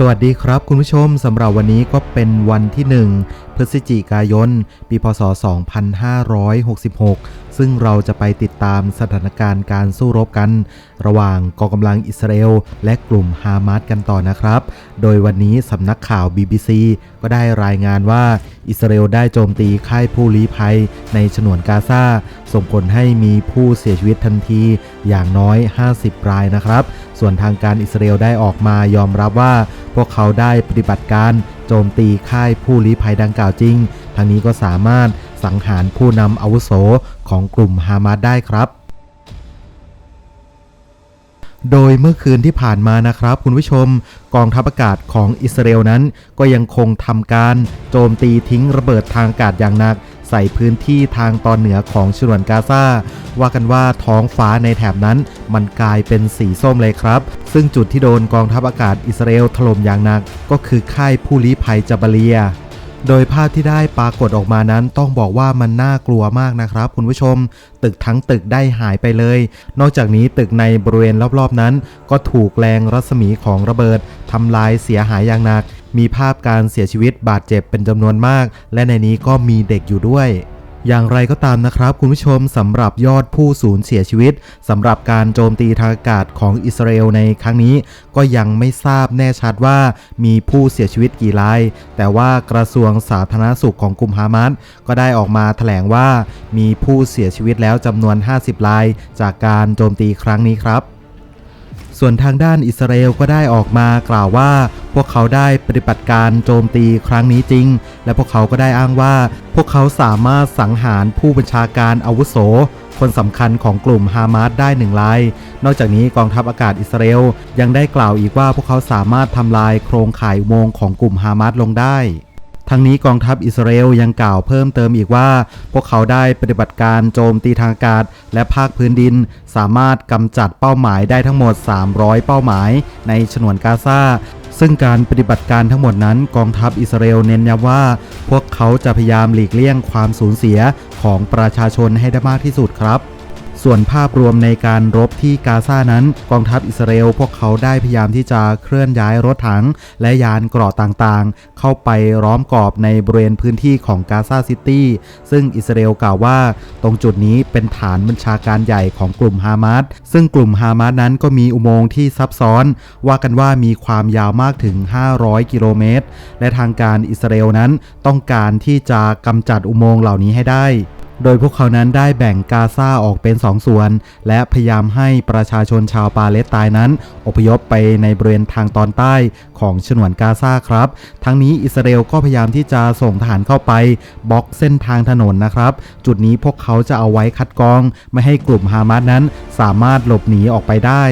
สวัสดีครับคุณผู้ชมสำหรับวันนี้ก็เป็นวันที่ 1 พฤศจิกายน ปีพศ 2566 ซึ่งเราจะไปติดตามสถานการณ์การสู้รบกัน ระหว่างกองกำลังอิสราเอลและกลุ่มฮามาสกันต่อนะครับ โดยวันนี้สำนักข่าว BBC ก็ได้รายงานว่าอิสราเอลได้โจมตีค่ายผู้ลี้ภัยในฉนวนกาซาส่งผลให้มีผู้เสียชีวิตทันทีอย่างน้อย 50 รายนะครับ ส่วนทางการอิสราเอลได้ออกมายอมรับว่า พวกเขาได้ปฏิบัติการโจมตีค่ายผู้ลี้ภัยดังกล่าวจริง ทางนี้ก็สามารถ สังหารผู้นำอาวุโสของกลุ่มฮามาสได้ครับโดยเมื่อคืนที่ผ่านมานะครับ คุณผู้ชม กองทัพอากาศของอิสราเอลนั้น ก็ยังคงทำการโจมตีทิ้งระเบิดทางอากาศอย่างหนัก ใส่พื้นที่ทางตอนเหนือของฉนวนกาซาว่ากันว่าท้องฟ้าในแถบนั้นมันกลายเป็นสีส้มเลยครับ ซึ่งจุดที่โดนกองทัพอากาศอิสราเอลถล่มอย่างหนัก ก็คือค่ายผู้ลี้ภัยจาบาเลีย โดยภาพที่ได้ปรากฏออกมานั้นต้องบอกว่ามันน่ากลัวมากนะครับ คุณผู้ชม ตึกทั้งตึกได้หายไปเลย นอกจากนี้ตึกในบริเวณรอบๆนั้น ก็ถูกแรงรัศมีของระเบิดทำลายเสียหายอย่างหนัก มีภาพการเสียชีวิตบาดเจ็บเป็นจำนวนมาก และในนี้ก็มีเด็กอยู่ด้วย อย่างไรก็ตามนะครับ คุณผู้ชมสำหรับยอดผู้สูญเสียชีวิตสำหรับการโจมตีทางอากาศของอิสราเอลในครั้งนี้ ก็ยังไม่ทราบแน่ชัดว่ามีผู้เสียชีวิตกี่ราย แต่ว่ากระทรวงสาธารณสุขของกลุ่มฮามาสก็ได้ออกมาแถลงว่ามีผู้เสียชีวิตแล้วจำนวน 50 ราย จากการโจมตีครั้งนี้ครับ ส่วนทางด้านอิสราเอลก็ได้ออกมากล่าวว่า พวกเขาได้ปฏิบัติการโจมตีครั้งนี้จริง และพวกเขาก็ได้อ้างว่า พวกเขาสามารถสังหารผู้บัญชาการอาวุโส คนสำคัญของกลุ่มฮามาสได้หนึ่งราย นอกจากนี้กองทัพอากาศอิสราเอลยังได้กล่าวอีกว่าพวกเขาสามารถทำลายโครงข่ายอุโมงค์ของกลุ่มฮามาสลงได้ ทั้งนี้กองทัพอิสราเอลยังกล่าวเพิ่มเติมอีกว่า พวกเขาได้ปฏิบัติการโจมตีทางอากาศ และภาคพื้นดิน สามารถกำจัดเป้าหมายได้ทั้งหมด 300 เป้าหมายในฉนวนกาซาซึ่งการปฏิบัติการทั้งหมดนั้นกองทัพอิสราเอลเน้นย้ำว่า พวกเขาจะพยายามหลีกเลี่ยงความสูญเสียของประชาชนให้ได้มากที่สุดครับ ส่วนภาพรวมในการรบที่กาซานั้น กองทัพอิสราเอลพวกเขาได้พยายามที่จะเคลื่อนย้ายรถถัง และยานเกราะต่างๆ เข้าไปล้อมกรอบในบริเวณพื้นที่ของกาซาซิตี้ซึ่งอิสราเอลกล่าวว่า ตรงจุดนี้เป็นฐานบัญชาการใหญ่ของกลุ่มฮามาสซึ่งกลุ่มฮามาสนั้นก็มีอุโมงค์ที่ซับซ้อน ว่ากันว่ามีความยาวมากถึง 500 กิโลเมตร และทางการอิสราเอลนั้นต้องการที่จะกำจัดอุโมงค์เหล่านี้ให้ได้ โดยพวกเขานั้นได้แบ่งกาซาออกเป็น2ส่วน และพยายามให้ประชาชนชาวปาเลสไตน์นั้น อพยพไปในบริเวณทางตอนใต้ของฉนวนกาซาครับ ทั้งนี้อิสราเอลก็พยายามที่จะส่งทหารเข้าไปบล็อกเส้นทางถนนนะครับ จุดนี้พวกเขาจะเอาไว้คัดกรอง ไม่ให้กลุ่มฮามาสนั้นสามารถหลบหนีออกไปได้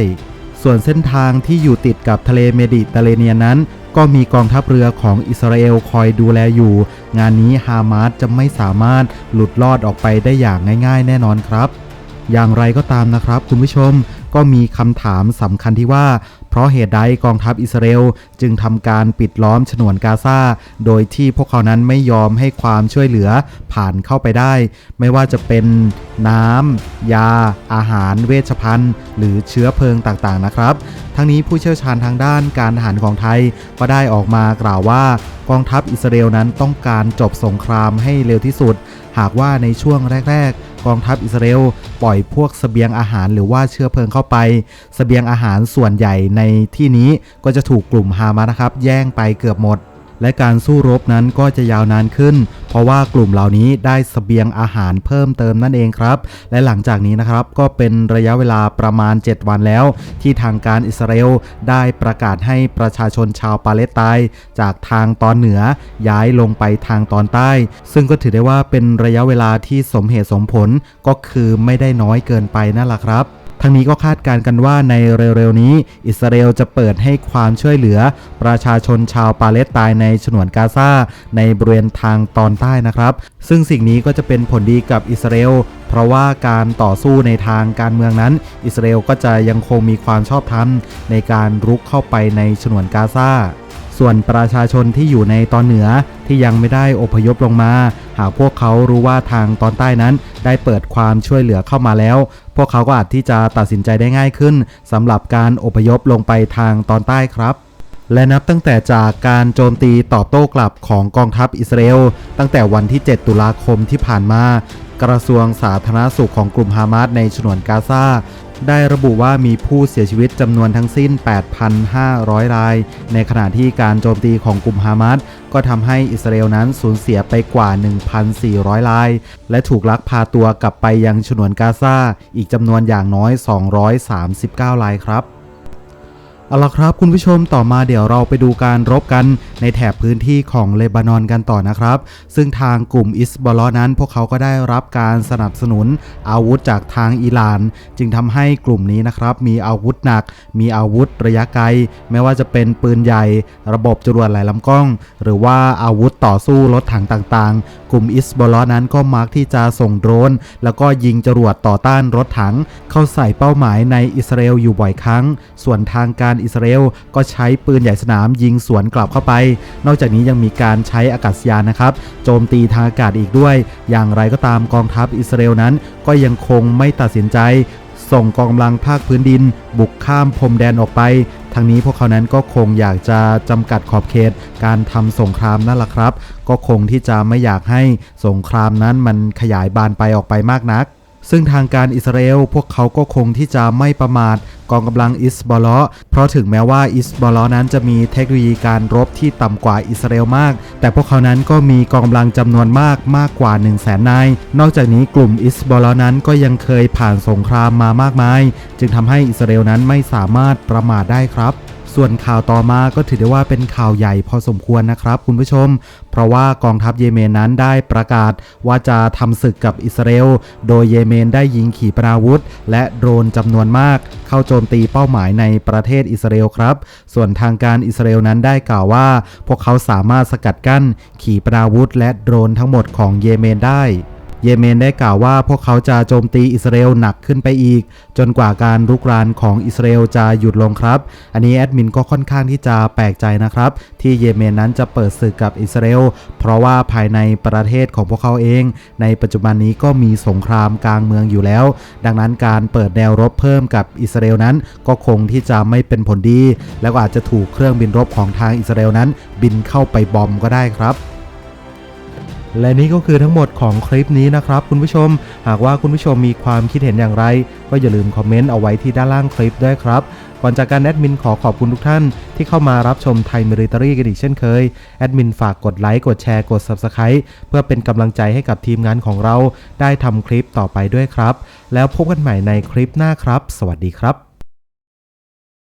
ส่วนเส้นทางที่อยู่ติดกับทะเลเมดิเตอร์เรเนียนนั้น ก็มีกองทัพเรือของอิสราเอลคอยดูแลอยู่ งานนี้ฮามาสจะไม่สามารถหลุดรอดออกไปได้อย่างง่าย ๆ แน่นอนครับ อย่างไรก็ตามนะครับคุณผู้ชมก็มีคำถามสำคัญที่ว่า ราะเหตุใดกองทัพอิสราเอลจึงทำการปิดล้อมฉนวนกาซาโดยที่พวกเขานั้นไม่ยอมให้ความช่วยเหลือผ่านเข้าไปได้ ไม่ว่าจะเป็นน้ำ ยา อาหาร เวชภัณฑ์ หรือเชื้อเพลิงต่างๆนะครับ ทั้งนี้ผู้เชี่ยวชาญทางด้านการทหารของไทยก็ได้ออกมากล่าวว่ากองทัพอิสราเอลนั้นต้องการจบสงครามให้เร็วที่สุด หากว่าในช่วงแรก ๆ กองทัพอิสราเอลปล่อยพวกสเสบียงอาหารหรือว่าเชื้อเพลิงเข้าไปสเสบียงอาหารส่วนใหญ่ในที่นี้ก็จะถูกกลุ่มฮามานะครับแย่งไปเกือบหมด และการสู้รบนั้นก็จะยาวนานขึ้น เพราะว่ากลุ่มเหล่านี้ได้สเสบียงอาหารเพิ่มเติมนั่นเองครับ และหลังจากนี้นะครับก็เป็นระยะเวลาประมาณ 7 วันแล้ว ที่ทางการอิสราเอลได้ประกาศให้ประชาชนชาวปาเลสไตน์จากทางตอนเหนือย้ายลงไปทางตอนใต้ ซึ่งก็ถือได้ว่าเป็นระยะเวลาที่สมเหตุสมผลก็คือไม่ได้น้อยเกินไปนั่นแหละครับ ทั้งนี้ก็คาดการณ์กันว่าในเร็วๆนี้ อิสราเอลจะเปิดให้ความช่วยเหลือ ประชาชนชาวปาเลสไตน์ในฉนวนกาซาในบริเวณทางตอนใต้นะครับ ซึ่งสิ่งนี้ก็จะเป็นผลดีกับอิสราเอลเพราะว่าการต่อสู้ในทางการเมืองนั้น อิสราเอลก็จะยังคงมีความชอบธรรมในการรุกเข้าไปในฉนวนกาซา ส่วนประชาชนที่อยู่ในตอนเหนือที่ยังไม่ได้อพยพลงมา หากพวกเขารู้ว่าทางตอนใต้นั้น ได้เปิดความช่วยเหลือเข้ามาแล้ว พวกเขาก็อาจที่จะตัดสินใจได้ง่ายขึ้นสำหรับการอพยพลงไปทางตอนใต้ครับและนับตั้งแต่จากการโจมตีตอบโต้กลับของกองทัพอิสราเอลตั้งแต่วันที่ 7 ตุลาคมที่ผ่านมา กระทรวงสาธารณสุขของกลุ่มฮามาสในฉนวนกาซาได้ระบุว่ามีผู้เสียชีวิตจำนวนทั้งสิ้น 8,500 ราย ในขณะที่การโจมตีของกลุ่มฮามาสก็ทำให้อิสราเอลนั้นสูญเสียไปกว่า 1,400 ราย และถูกลักพาตัวกลับไปยังฉนวนกาซาอีกจำนวนอย่างน้อย 239 รายครับ เอาละครับคุณผู้ชมต่อมาเดี๋ยวเราไปดูการรบกันในแถบพื้นที่ของเลบานอนกันต่อนะครับ ซึ่งทางกลุ่มอิสบอลนั้น พวกเขาก็ได้รับการสนับสนุนอาวุธจากทางอิหร่าน จึงทำให้กลุ่มนี้นะครับ มีอาวุธหนัก มีอาวุธระยะไกล ไม่ว่าจะเป็นปืนใหญ่ ระบบจรวดหลายลำกล้อง หรือว่าอาวุธต่อสู้รถถังต่างๆ กลุ่มอิสบอลนั้นก็มักที่จะส่งโดรน แล้วก็ยิงจรวดต่อต้านรถถัง เข้าใส่เป้าหมายในอิสราเอลอยู่บ่อยครั้ง ส่วนทางการอิสราเอลก็ใช้ปืนใหญ่สนามยิงสวนกลับเข้าไป นอกจากนี้ยังมีการใช้อากาศยานนะครับโจมตีทางอากาศอีกด้วย อย่างไรก็ตามกองทัพอิสราเอลนั้น ก็ยังคงไม่ตัดสินใจส่งกองกำลังภาคพื้นดิน บุกข้ามพรมแดนออกไป ทางนี้พวกเขานั้นก็คงอยากจะจำกัดขอบเขต การทำสงครามนั่นแหละครับ ก็คงที่จะไม่อยากให้สงครามนั้นมันขยายบานไปออกไปมากนัก ซึ่งทางการอิสราเอลพวกเขาก็คงที่จะไม่ประมาทกองกำลังอิสบอลอเพราะถึงแม้ว่าอิสบอลอนั้นจะมีเทคโนโลยีการรบที่ต่ำกว่าอิสราเอลมาก แต่พวกเขานั้นก็มีกองกำลังจำนวนมากมากกว่า 1 0 0 0 0แสนนาย นอกจากนี้กลุ่มอิสบอลอนั้นก็ยังเคยผ่านสงครามมามากมาย จึงทำให้อิสราเอลนั้นไม่สามารถประมาทได้ครับ ส่วนข่าวต่อมาก็ถือได้ว่าเป็นข่าวใหญ่พอสมควรนะครับคุณผู้ชม เพราะว่ากองทัพเยเมนนั้นได้ประกาศว่าจะทำศึกกับอิสราเอล โดยเยเมนได้ยิงขีปนาวุธ และโดรนจำนวนมาก เข้าโจมตีเป้าหมายในประเทศอิสราเอลครับ ส่วนทางการอิสราเอลนั้นได้กล่าวว่า พวกเขาสามารถสกัดกั้น ขีปนาวุธ และโดรนทั้งหมดของเยเมนได้ เยเมนได้กล่าวว่าพวกเขาจะโจมตีอิสราเอลหนักขึ้นไปอีก จนกว่าการรุกรานของอิสราเอลจะหยุดลงครับ อันนี้แอดมินก็ค่อนข้างที่จะแปลกใจนะครับ ที่เยเมนนั้นจะเปิดศึกกับอิสราเอลเพราะว่าภายในประเทศของพวกเขาเอง ในปัจจุบันนี้ก็มีสงครามกลางเมืองอยู่แล้ว ดังนั้นการเปิดแนวรบเพิ่มกับอิสราเอลนั้นก็คงที่จะไม่เป็นผลดี แล้วก็อาจจะถูกเครื่องบินรบของทางอิสราเอลนั้น บินเข้าไปบอมก็ได้ครับ และนี่ก็คือทั้งหมดของคลิปนี้นะครับคุณผู้ชม หากว่าคุณผู้ชมมีความคิดเห็นอย่างไร ก็อย่าลืมคอมเมนต์เอาไว้ที่ด้านล่างคลิปด้วยครับ ก่อนจากการแอดมินขอขอบคุณทุกท่าน ที่เข้ามารับชมไทยมิริตอรี่กันอีกเช่นเคย แอดมินฝากกดไลค์กดแชร์กด Subscribe เพื่อเป็นกำลังใจให้กับทีมงานของเรา ได้ทำคลิปต่อไปด้วยครับ แล้วพบกันใหม่ในคลิปหน้าครับ สวัสดีครับ